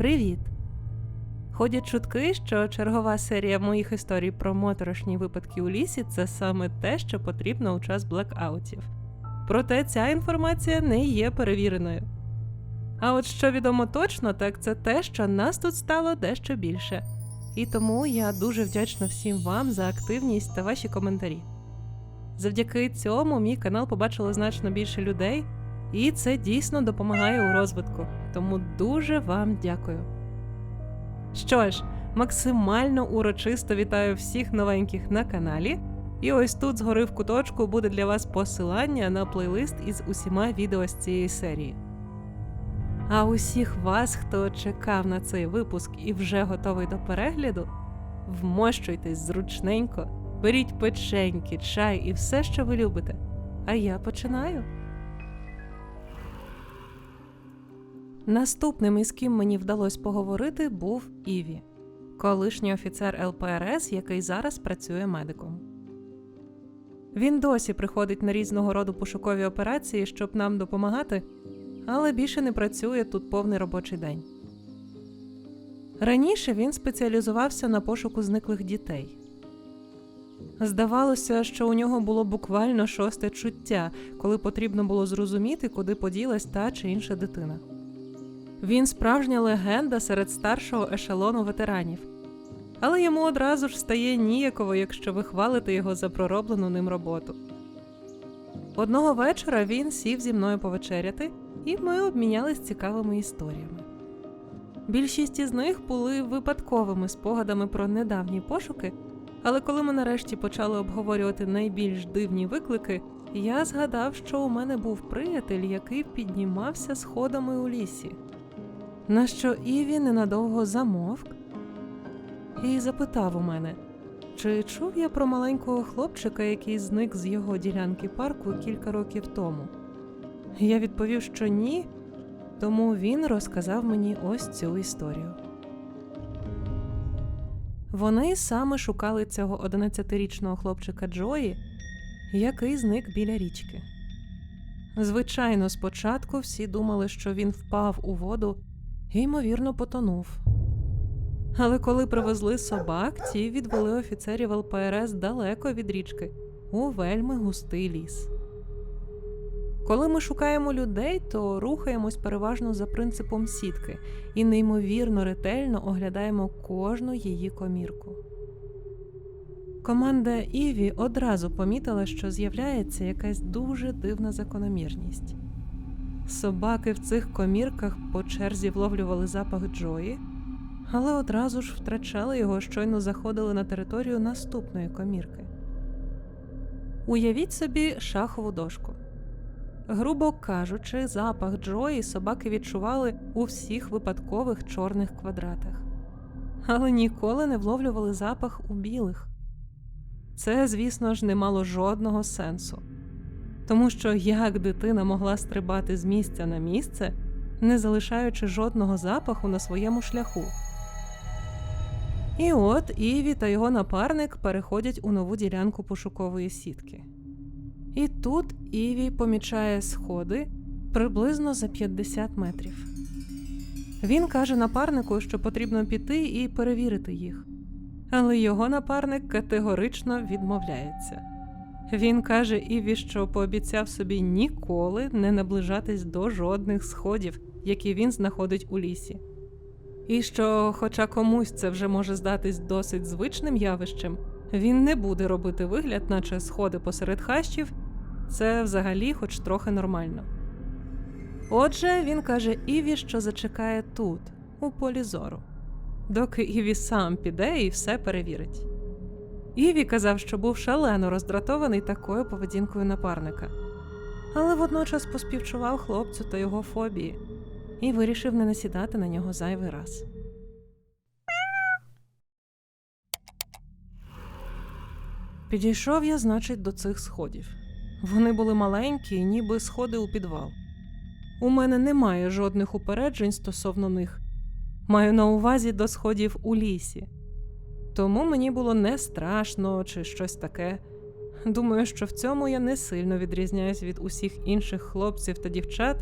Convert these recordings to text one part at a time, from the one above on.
Привіт! Ходять чутки, що чергова серія моїх історій про моторошні випадки у лісі це саме те, що потрібно у час блекаутів. Проте ця інформація не є перевіреною. А от що відомо точно, так це те, що нас тут стало дещо більше. І тому я дуже вдячна всім вам за активність та ваші коментарі. Завдяки цьому мій канал побачило значно більше людей, і це дійсно допомагає у розвитку. Тому дуже вам дякую. Що ж, максимально урочисто вітаю всіх новеньких на каналі. І ось тут згори в куточку буде для вас посилання на плейлист із усіма відео з цієї серії. А усіх вас, хто чекав на цей випуск і вже готовий до перегляду, вмощуйтесь зручненько, беріть печеньки, чай і все, що ви любите. А я починаю. Наступним, із ким мені вдалося поговорити, був Іві, колишній офіцер ЛПРС, який зараз працює медиком. Він досі приходить на різного роду пошукові операції, щоб нам допомагати, але більше не працює тут повний робочий день. Раніше він спеціалізувався на пошуку зниклих дітей. Здавалося, що у нього було буквально шосте чуття, коли потрібно було зрозуміти, куди поділась та чи інша дитина. Він справжня легенда серед старшого ешелону ветеранів. Але йому одразу ж стає ніяково, якщо ви хвалите його за пророблену ним роботу. Одного вечора він сів зі мною повечеряти, і ми обмінялись цікавими історіями. Більшість із них були випадковими спогадами про недавні пошуки, але коли ми нарешті почали обговорювати найбільш дивні виклики, я згадав, що у мене був приятель, який піднімався сходами у лісі. На що Іві ненадовго замовк і запитав у мене, чи чув я про маленького хлопчика, який зник з його ділянки парку кілька років тому. Я відповів, що ні, тому він розказав мені ось цю історію. Вони саме шукали цього 11-річного хлопчика Джої, який зник біля річки. Звичайно, спочатку всі думали, що він впав у воду і, ймовірно, потонув. Але коли привезли собак, ті відвели офіцерів ЛПРС далеко від річки, у вельми густий ліс. Коли ми шукаємо людей, то рухаємось переважно за принципом сітки і неймовірно ретельно оглядаємо кожну її комірку. Команда Іві одразу помітила, що з'являється якась дуже дивна закономірність. Собаки в цих комірках по черзі вловлювали запах Джої, але одразу ж втрачали його, щойно заходили на територію наступної комірки. Уявіть собі шахову дошку. Грубо кажучи, запах Джої собаки відчували у всіх випадкових чорних квадратах, але ніколи не вловлювали запах у білих. Це, звісно ж, не мало жодного сенсу, тому що як дитина могла стрибати з місця на місце, не залишаючи жодного запаху на своєму шляху. І от Іві та його напарник переходять у нову ділянку пошукової сітки. І тут Іві помічає сходи приблизно за 50 метрів. Він каже напарнику, що потрібно піти і перевірити їх. Але його напарник категорично відмовляється. Він каже Іві, що пообіцяв собі ніколи не наближатись до жодних сходів, які він знаходить у лісі. І що, хоча комусь це вже може здатись досить звичним явищем, він не буде робити вигляд, наче сходи посеред хащів, це взагалі хоч трохи нормально. Отже, він каже Іві, що зачекає тут, у полі зору, доки Іві сам піде і все перевірить. Іві казав, що був шалено роздратований такою поведінкою напарника, але водночас поспівчував хлопцю та його фобії і вирішив не насідати на нього зайвий раз. Підійшов я, значить, до цих сходів. Вони були маленькі, ніби сходи у підвал. У мене немає жодних упереджень стосовно них. Маю на увазі до сходів у лісі. Тому мені було не страшно чи щось таке. Думаю, що в цьому я не сильно відрізняюсь від усіх інших хлопців та дівчат,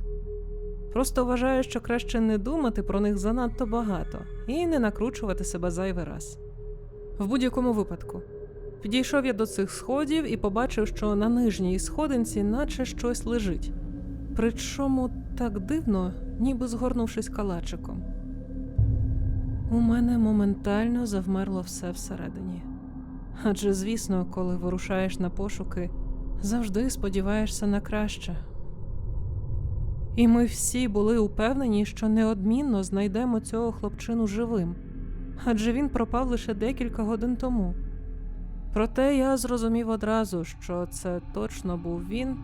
Просто вважаю, що краще не думати про них занадто багато і не накручувати себе зайвий раз. В будь-якому випадку. Підійшов я до цих сходів і побачив, що на нижній сходинці наче щось лежить. Причому так дивно, ніби згорнувшись калачиком. У мене моментально завмерло все всередині. Адже, звісно, коли вирушаєш на пошуки, завжди сподіваєшся на краще. І ми всі були упевнені, що неодмінно знайдемо цього хлопчину живим, адже він пропав лише декілька годин тому. Проте я зрозумів одразу, що це точно був він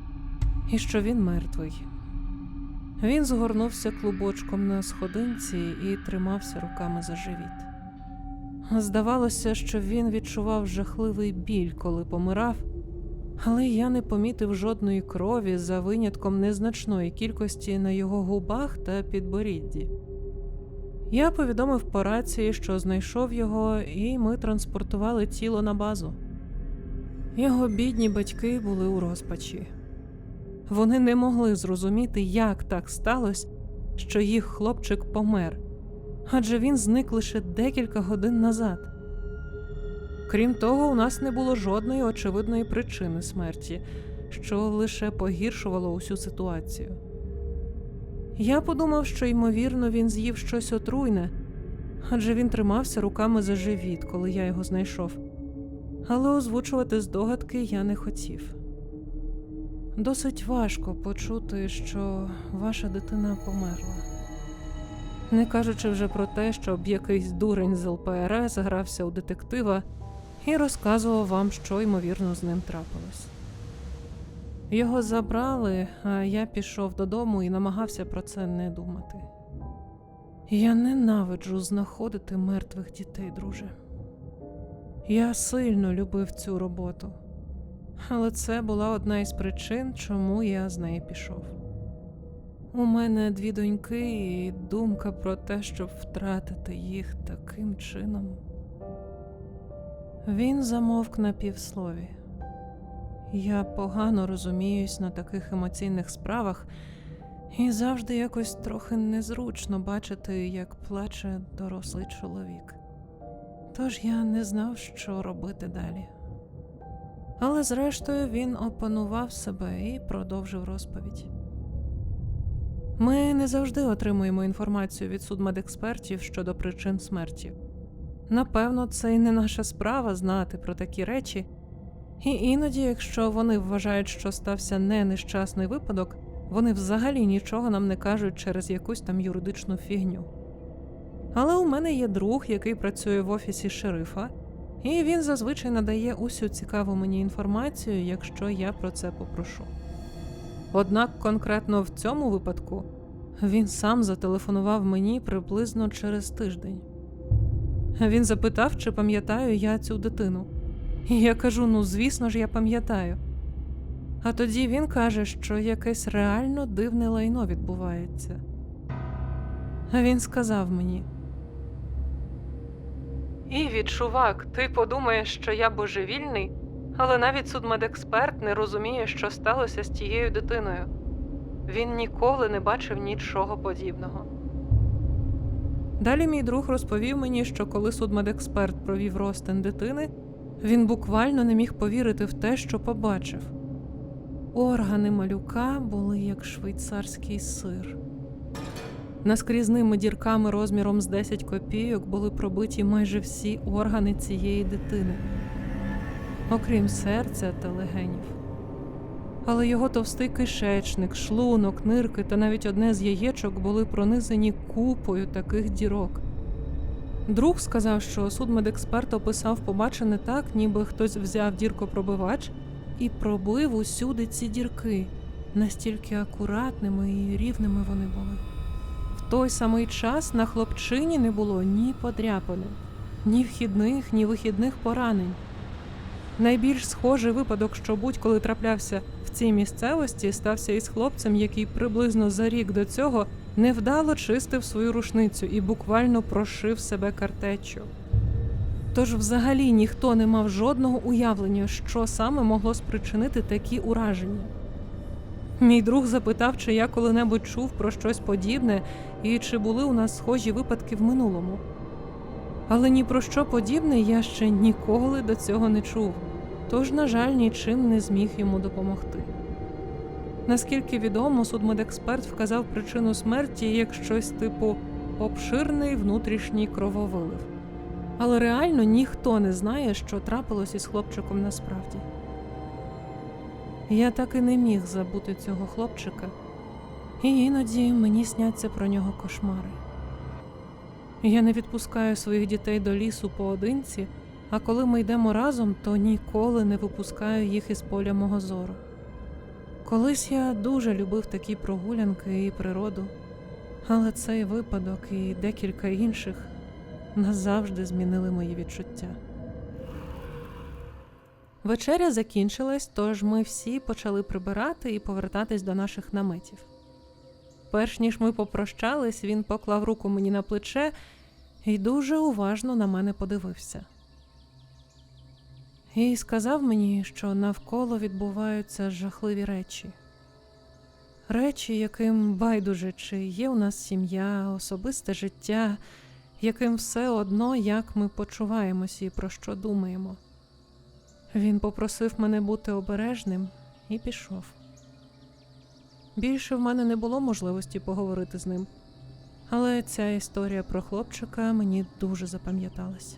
і що він мертвий. Він згорнувся клубочком на сходинці і тримався руками за живіт. Здавалося, що він відчував жахливий біль, коли помирав, але я не помітив жодної крові за винятком незначної кількості на його губах та підборідді. Я повідомив по рації, що знайшов його, і ми транспортували тіло на базу. Його бідні батьки були у розпачі. Вони не могли зрозуміти, як так сталося, що їх хлопчик помер, адже він зник лише декілька годин назад. Крім того, у нас не було жодної очевидної причини смерті, що лише погіршувало усю ситуацію. Я подумав, що, ймовірно, він з'їв щось отруйне, адже він тримався руками за живіт, коли я його знайшов. Але озвучувати здогадки я не хотів. Досить важко почути, що ваша дитина померла. Не кажучи вже про те, щоб якийсь дурень з ЛПРС грався у детектива і розказував вам, що ймовірно з ним трапилось. Його забрали, а я пішов додому і намагався про це не думати. Я ненавиджу знаходити мертвих дітей, друже. Я сильно любив цю роботу, але це була одна із причин, чому я з неї пішов. У мене дві доньки, і думка про те, щоб втратити їх таким чином. Він замовк на півслові. Я погано розуміюсь на таких емоційних справах, і завжди якось трохи незручно бачити, як плаче дорослий чоловік. Тож я не знав, що робити далі. Але зрештою він опанував себе і продовжив розповідь. Ми не завжди отримуємо інформацію від судмедекспертів щодо причин смерті. Напевно, це і не наша справа знати про такі речі, і іноді, якщо вони вважають, що стався не нещасний випадок, вони взагалі нічого нам не кажуть через якусь там юридичну фігню. Але у мене є друг, який працює в офісі шерифа, і він зазвичай надає усю цікаву мені інформацію, якщо я про це попрошу. Однак конкретно в цьому випадку він сам зателефонував мені приблизно через тиждень. Він запитав, чи пам'ятаю я цю дитину. І я кажу: ну, звісно ж, я пам'ятаю. А тоді він каже, що якесь реально дивне лайно відбувається. Він сказав мені. Іві, чувак, ти подумаєш, що я божевільний, але навіть судмедексперт не розуміє, що сталося з тією дитиною. Він ніколи не бачив нічого подібного. Далі мій друг розповів мені, що коли судмедексперт провів розтин дитини, він буквально не міг повірити в те, що побачив. Органи малюка були як швейцарський сир. Наскрізними дірками розміром з 10 копійок були пробиті майже всі органи цієї дитини, окрім серця та легенів. Але його товстий кишечник, шлунок, нирки та навіть одне з яєчок були пронизані купою таких дірок. Друг сказав, що судмедексперт описав побачене так, ніби хтось взяв діркопробивач і пробив усюди ці дірки, настільки акуратними і рівними вони були. Той самий час на хлопчині не було ні подряпини, ні вхідних, ні вихідних поранень. Найбільш схожий випадок, що будь-коли траплявся в цій місцевості, стався із хлопцем, який приблизно за рік до цього невдало чистив свою рушницю і буквально прошив себе картеччю. Тож, взагалі, ніхто не мав жодного уявлення, що саме могло спричинити такі ураження. Мій друг запитав, чи я коли-небудь чув про щось подібне і чи були у нас схожі випадки в минулому. Але ні про що подібне я ще ніколи до цього не чув, тож, на жаль, нічим не зміг йому допомогти. Наскільки відомо, судмедексперт вказав причину смерті як щось типу обширний внутрішній крововилив. Але реально ніхто не знає, що трапилось із хлопчиком насправді. Я так і не міг забути цього хлопчика, і іноді мені сняться про нього кошмари. Я не відпускаю своїх дітей до лісу поодинці, а коли ми йдемо разом, то ніколи не випускаю їх із поля мого зору. Колись я дуже любив такі прогулянки і природу, але цей випадок і декілька інших назавжди змінили мої відчуття. Вечеря закінчилась, тож ми всі почали прибирати і повертатись до наших наметів. Перш ніж ми попрощались, він поклав руку мені на плече і дуже уважно на мене подивився. І сказав мені, що навколо відбуваються жахливі речі. Речі, яким байдуже, чи є у нас сім'я, особисте життя, яким все одно, як ми почуваємося і про що думаємо. Він попросив мене бути обережним і пішов. Більше в мене не було можливості поговорити з ним, але ця історія про хлопчика мені дуже запам'яталась.